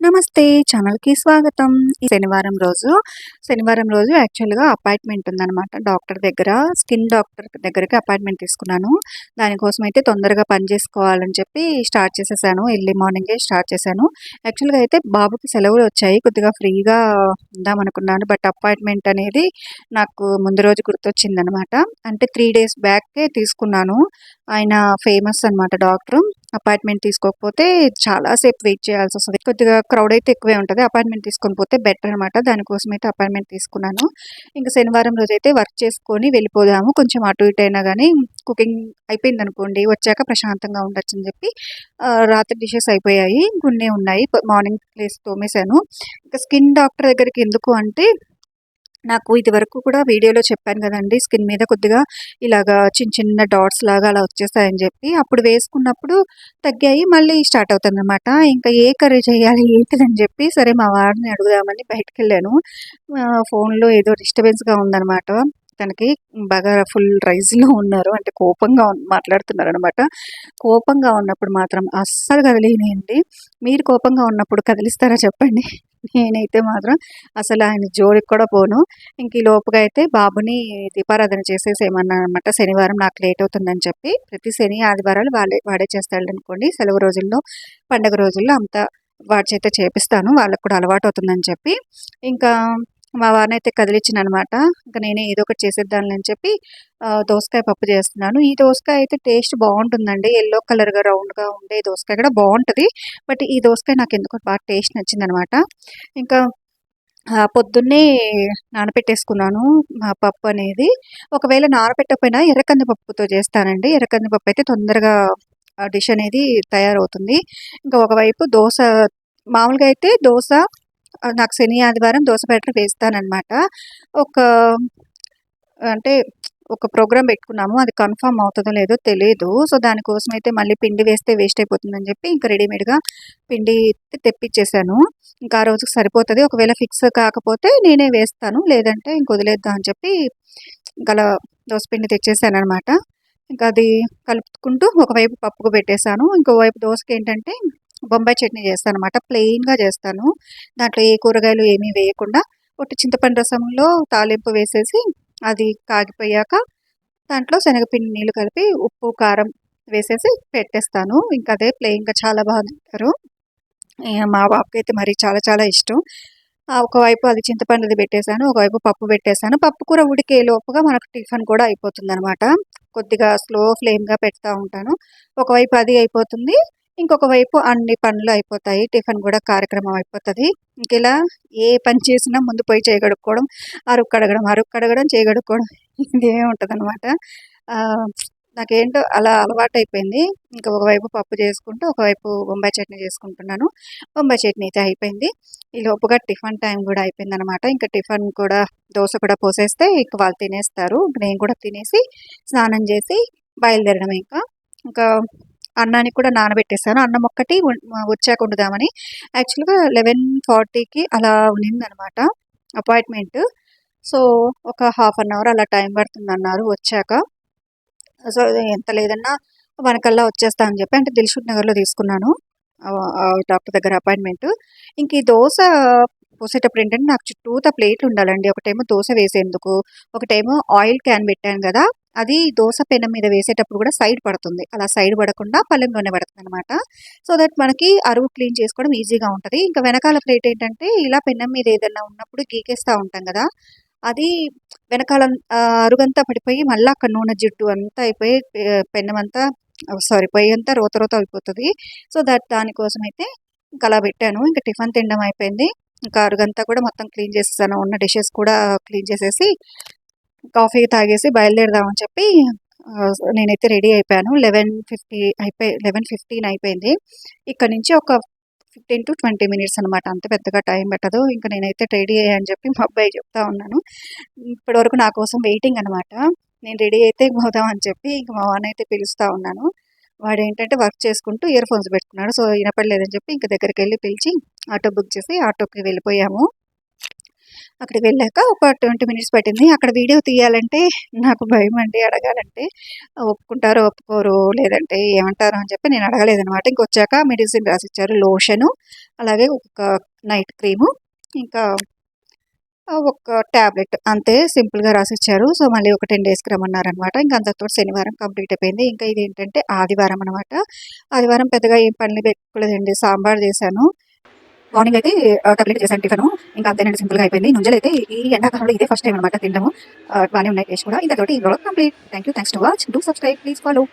నమస్తే ఛానల్‌కి స్వాగతం. ఈ శనివారం రోజు, శనివారం రోజు యాక్చువల్‌గా అపాయింట్‌మెంట్ ఉందన్నమాట డాక్టర్ దగ్గర. స్కిన్ డాక్టర్ దగ్గరికి అపాయింట్‌మెంట్ తీసుకున్నాను. దానికోసం అయితే తొందరగా పని చేసుకోవాలని చెప్పి స్టార్ట్ చేసేసాను. ఎర్లీ మార్నింగే స్టార్ట్ చేశాను. యాక్చువల్‌గా అయితే బాబుకి సెలవులు వచ్చాయి. కొద్దిగా ఫ్రీగా ఉందామనుకున్నాను. బట్ అపాయింట్‌మెంట్ అనేది నాకు ముందు రోజు గుర్తొచ్చిందనమాట. అంటే త్రీ డేస్ బ్యాకే తీసుకున్నాను. ఆయన ఫేమస్ అనమాట డాక్టర్ అపాయింట్‌మెంట్ తీసుకోకపోతే చాలా సేపు వెయిట్ వస్తుంది కొద్దిగా క్రౌడ్ అయితే ఎక్కువే ఉంటుంది అపాయింట్‌మెంట్ తీసుకొని పోతే బెటర్ అనమాట. దానికోసం అయితే అపాయింట్‌మెంట్ తీసుకున్నాను. ఇంక శనివారం రోజైతే వర్క్ చేసుకొని వెళ్ళిపోదాము. కొంచెం అటు ఇటు అయినా కానీ కుకింగ్ అయిపోయిందనుకోండి, వచ్చాక ప్రశాంతంగా ఉండొచ్చని చెప్పి రాత్రి డిషెస్ అయిపోయాయి. కొన్నే ఉన్నాయి. మార్నింగ్ ప్లేస్ తోమేశాను. ఇంకా స్కిన్ డాక్టర్ దగ్గరికి ఎందుకు అంటే నాకు ఇదివరకు కూడా వీడియోలో చెప్పాను కదండి స్కిన్ మీద కొద్దిగా ఇలాగా చిన్న చిన్న డాట్స్ లాగా అలా వచ్చేసాయని చెప్పి అప్పుడు వేసుకున్నప్పుడు తగ్గాయి. మళ్ళీ స్టార్ట్ అవుతుంది అనమాట ఇంకా ఏ కర్రీ చేయాలి ఏంటిదని చెప్పి సరే మా వారిని అడుగుదామని బయటకు వెళ్ళాను ఫోన్‌లో ఏదో డిస్టర్బెన్స్‌గా ఉందనమాట. తనకి బాగా ఫుల్ రైజ్‌లో ఉన్నారు. అంటే కోపంగా మాట్లాడుతున్నారు అనమాట కోపంగా ఉన్నప్పుడు మాత్రం అస్సలు కదిలియనియండి. మీరు కోపంగా ఉన్నప్పుడు కదిలిస్తారా చెప్పండి? నేనైతే మాత్రం అసలు ఆయన జోలికి కూడా పోను. ఇంక ఈ లోపుగా అయితే బాబుని దీపారాధన చేసేసేయమన్నాననమాట. శనివారం నాకు లేట్ అవుతుందని చెప్పి. ప్రతి శని, ఆదివారాలు వాళ్ళే వాడే చేస్తాడనుకోండి. సెలవు రోజుల్లో, పండగ రోజుల్లో అంతా వాడి చేత చేపిస్తాను. వాళ్ళకి కూడా అలవాటు అవుతుందని చెప్పి. ఇంకా మా వారిని అయితే కదిలించిన అనమాట ఇంకా నేనే ఏదో ఒకటి చేసేద్దానని అని చెప్పి దోసకాయ పప్పు చేస్తున్నాను. ఈ దోసకాయ అయితే టేస్ట్ బాగుంటుందండి ఎల్లో కలర్‌గా రౌండ్‌గా ఉండే దోసకాయ కూడా బాగుంటుంది బట్ ఈ దోసకాయ నాకు ఎందుకో బాగా టేస్ట్ నచ్చిందనమాట. ఇంకా పొద్దున్నే నానబెట్టేసుకున్నాను ఆ పప్పు అనేది. ఒకవేళ నానబెట్టకపోయినా ఎర్రకందిపప్పుతో చేస్తానండి. ఎర్రకందిపప్పు అయితే తొందరగా డిష్ అనేది తయారవుతుంది. ఇంకా ఒకవైపు దోశ మామూలుగా అయితే దోశ నాకు శని, ఆదివారం దోస వేస్తానమాట ఒక అంటే ఒక ప్రోగ్రామ్ పెట్టుకున్నాము. అది కన్ఫర్మ్ అవుతుందో లేదో తెలియదు సో, దానికోసం అయితే మళ్ళీ పిండి వేస్తే వేస్ట్ అయిపోతుందని చెప్పి ఇంకా రెడీమేడ్‌గా పిండి తెప్పిచ్చేసాను. ఇంకా ఆ రోజుకి సరిపోతుంది ఒకవేళ ఫిక్స్ కాకపోతే నేనే వేస్తాను. లేదంటే ఇంక వదిలేద్దాం అని చెప్పి ఇంకలా తెచ్చేసాను తెచ్చేసాననమాట. ఇంకా అది కలుపుకుంటూ ఒకవైపు పప్పుకు పెట్టేసాను. ఇంకోవైపు ఏంటంటే బొంబాయి చట్నీ చేస్తాను అనమాట ప్లెయిన్‌గా చేస్తాను. దాంట్లో ఏ కూరగాయలు ఏమీ వేయకుండా ఒట్టి చింతపండు రసంలో తాలింపు వేసేసి అది కాగిపోయాక దాంట్లో శనగపిండి నీళ్ళు కలిపి ఉప్పు, కారం వేసేసి పెట్టేస్తాను. ఇంకా అదే ప్లెయిన్‌గా చాలా బాగా తింటారు. మా బాబుకి అయితే మరి చాలా చాలా ఇష్టం. ఒకవైపు అది చింతపండుది పెట్టేసాను. ఒకవైపు పప్పు పెట్టేసాను. పప్పు కూర ఉడికే లోపుగా మనకు టిఫిన్ కూడా అయిపోతుందనమాట. కొద్దిగా స్లో ఫ్లేమ్‌గా పెడతా ఉంటాను. ఒకవైపు అది అయిపోతుంది. ఇంకొక వైపు అన్ని పనులు అయిపోతాయి. టిఫిన్ కూడా కార్యక్రమం అయిపోతుంది ఇంక ఇలా ఏ పని చేసినా ముందు పోయి చేయగడుక్కోవడం అరుగు కడగడం, అరుగు కడగడం, చేయగడుక్కోవడం ఇదే ఉంటుంది అనమాట నాకేంటో అలా అలవాటు అయిపోయింది ఇంకా ఒకవైపు పప్పు చేసుకుంటూ, ఒకవైపు బొంబాయి చట్నీ చేసుకుంటున్నాను. బొంబాయి చట్నీ అయితే అయిపోయింది. ఈ లోపుగా టిఫిన్ టైం కూడా అయిపోయింది అనమాట ఇంకా టిఫిన్ కూడా దోశ కూడా పోసేస్తే ఇంకా వాళ్ళు తినేస్తారు. నేను కూడా తినేసి స్నానం చేసి బయలుదేరడం ఇంకా ఇంకా అన్నానికి కూడా నానబెట్టేసాను. అన్నం ఒక్కటి వం వచ్చాక వండుదామని. యాక్చువల్‌గా 11:40కి అలా ఉన్నిందనమాట అపాయింట్‌మెంట్. సో, ఒక హాఫ్ అన్ అవర్ అలా టైం పడుతుంది అన్నారు వచ్చాక. సో, ఎంత లేదన్నా వనకల్లా వచ్చేస్తా అని చెప్పి అంటే దిల్‌షుక్ నగర్‌లో తీసుకున్నాను. డాక్టర్ దగ్గర అపాయింట్‌మెంట్. ఇంక ఈ దోశ పోసేటప్పుడు ఏంటంటే నాకు చుట్టూత ప్లేట్లు ఉండాలండి. ఒకటేమో దోశ వేసేందుకు, ఒకటేమో ఆయిల్ క్యాన్ పెట్టాను కదా అది దోశ పెనం మీద వేసేటప్పుడు కూడా సైడ్ పడుతుంది. అలా సైడ్ పడకుండా పళ్ళెంలోనే అనమాట సో దట్ మనకి అరువు క్లీన్ చేసుకోవడం ఈజీగా ఉంటుంది ఇంకా వెనకాల ప్లేట్ ఏంటంటే ఇలా పెనం మీద ఏదన్నా ఉన్నప్పుడు గీకేస్తూ ఉంటాం కదా అది వెనకాల అరుగంతా పడిపోయి మళ్ళీ అక్కడ నూనె జిడ్డు అంతా అయిపోయి పెనం అంతా సారీ సారీ పొయ్యంతా రోత రోత అయిపోతుంది సో దట్ దానికోసం అయితే ఇంకా అలా పెట్టాను. ఇంకా టిఫిన్ తినడం అయిపోయింది. ఇంకా అరుగంతా కూడా మొత్తం క్లీన్ చేసేసాను. ఉన్న డిషెస్ కూడా క్లీన్ చేసేసి కాఫీ తాగేసి బయలుదేరదామని చెప్పి నేనైతే రెడీ అయిపోయాను. 11:50 అయిపోయి 11:15 అయిపోయింది. ఇక్కడి నుంచి ఒక 15-20 మినిట్స్ అనమాట. అంత పెద్దగా టైం పట్టదు. ఇంక నేనైతే రెడీ అయ్యా అని చెప్పి మా అబ్బాయి చెప్తా ఉన్నాను. ఇప్పటివరకు నా కోసం వెయిటింగ్ అనమాట. నేను రెడీ అయితే పోదాం అని చెప్పి ఇంక మా వాన్ని అయితే పిలుస్తూ ఉన్నాను. వాడేంటంటే వర్క్ చేసుకుంటూ ఇయర్ ఫోన్స్ పెట్టుకున్నాడు. సో, వినపడలేదని చెప్పి ఇంక దగ్గరికెళ్ళి పిలిచి ఆటో బుక్ చేసి ఆటోకి వెళ్ళిపోయాము. అక్కడికి వెళ్ళాక ఒక ట్వంటీ మినిట్స్ పట్టింది. అక్కడ వీడియో తీయాలంటే నాకు భయం అండి. అడగాలంటే ఒప్పుకుంటారో ఒప్పుకోరు లేదంటే ఏమంటారో అని చెప్పి నేను అడగలేదనమాట ఇంకొచ్చాక మెడిసిన్ రాసిచ్చారు. లోషను అలాగే ఒక నైట్ క్రీము ఇంకా ఒక ట్యాబ్లెట్ అంతే సింపుల్గా రాసిచ్చారు. సో మళ్ళీ ఒక టెన్ డేస్కి రమ్మన్నారనమాట ఇంకా అంతతో శనివారం కంప్లీట్ అయిపోయింది. ఇంకా ఇది ఏంటంటే ఆదివారం అనమాట ఆదివారం పెద్దగా ఏం పనులు పెట్టుకోలేదండి సాంబార్ చేశాను. మార్నింగ్ అయితే కట్లెట్ చేశాను టిఫిన్. ఇంకా అంతేనండి సింపుల్గా అయిపోయింది. నుంజలు అయితే ఈ ఎండాకాలంలో ఇదే ఫస్ట్ టైం అనమాట తినడము. బాగానే ఉన్నాయి టేస్ట్ కూడా. ఇంతతోటి ఈ blog complete thank you thanks to watch do subscribe please follow